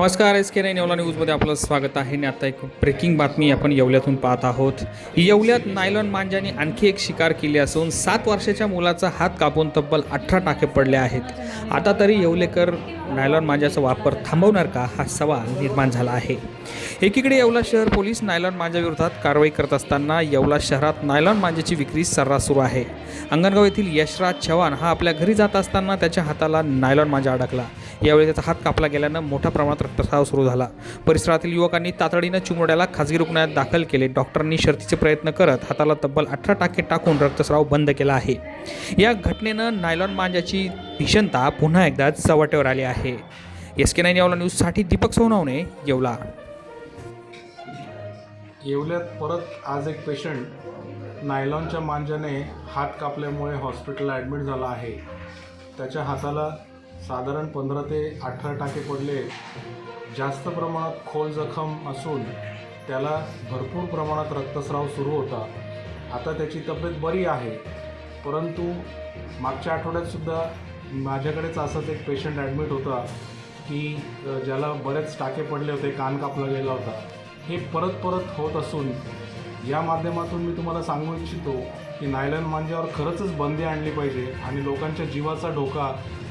नमस्कार S K nine Yeola न्यूजमध्ये आपलं स्वागत आहे. आणि आता एक ब्रेकिंग बातमी आपण येवल्यातून पाहत आहोत. येवल्यात नायलॉन मांजाने आणखी एक शिकार केली असून सात वर्षाच्या मुलाचा हात कापून तब्बल अठरा टाके पडले आहेत. आता तरी येवलेकर नायलॉन मांजाचा वापर थांबवणार का हा सवाल निर्माण झाला आहे. एकीकडे येवला शहर पोलीस नायलॉन मांजाविरोधात कारवाई करत असताना येवला शहरात नायलॉन मांजाची विक्री सर्रास सुरू आहे. अंगणगाव येथील यशराज चव्हाण हा आपल्या घरी जात असताना त्याच्या हाताला नायलॉन मांजा अडकला. यावेळी त्याचा हात कापला गेल्यानं मोठ्या प्रमाणात रक्तस्राव सुरू झाला. परिसरातील युवकांनी तातडीनं चिमुरड्याला खाजगी रुग्णालयात दाखल केले. डॉक्टरांनी शर्तीचे प्रयत्न करत हाताला तब्बल अठरा टाके टाकून रक्तस्राव बंद केला आहे. या घटनेनं नायलॉन मांजाची भीषणता पुन्हा एकदा चव्हाट्यावर आली आहे. एस के नाईन येवला न्यूजसाठी दीपक सोनवणे येवला. येवल्यात परत आज एक पेशंट नायलॉनच्या मांजाने हात कापल्यामुळे हॉस्पिटलला ॲडमिट झाला आहे. त्याच्या हाताला साधारण पंधरा ते अठरा टाके पडले. जास्त प्रमाणात खोल जखम असून त्याला भरपूर प्रमाणात रक्तस्राव सुरू होता. आता त्याची तब्येत बरी आहे. परंतु मागच्या आठवड्यातसुद्धा माझ्याकडेच असाच एक पेशंट ॲडमिट होता की ज्याला बरेच टाके पडले होते कान कापला गेला होता. हे परत परत होत असून या माध्यमातून मी तुम्हाला सांगू इच्छितो की नायलॉन मांज्यावर खरंचच बंदी आणली पाहिजे आणि लोकांच्या जीवाचा धोका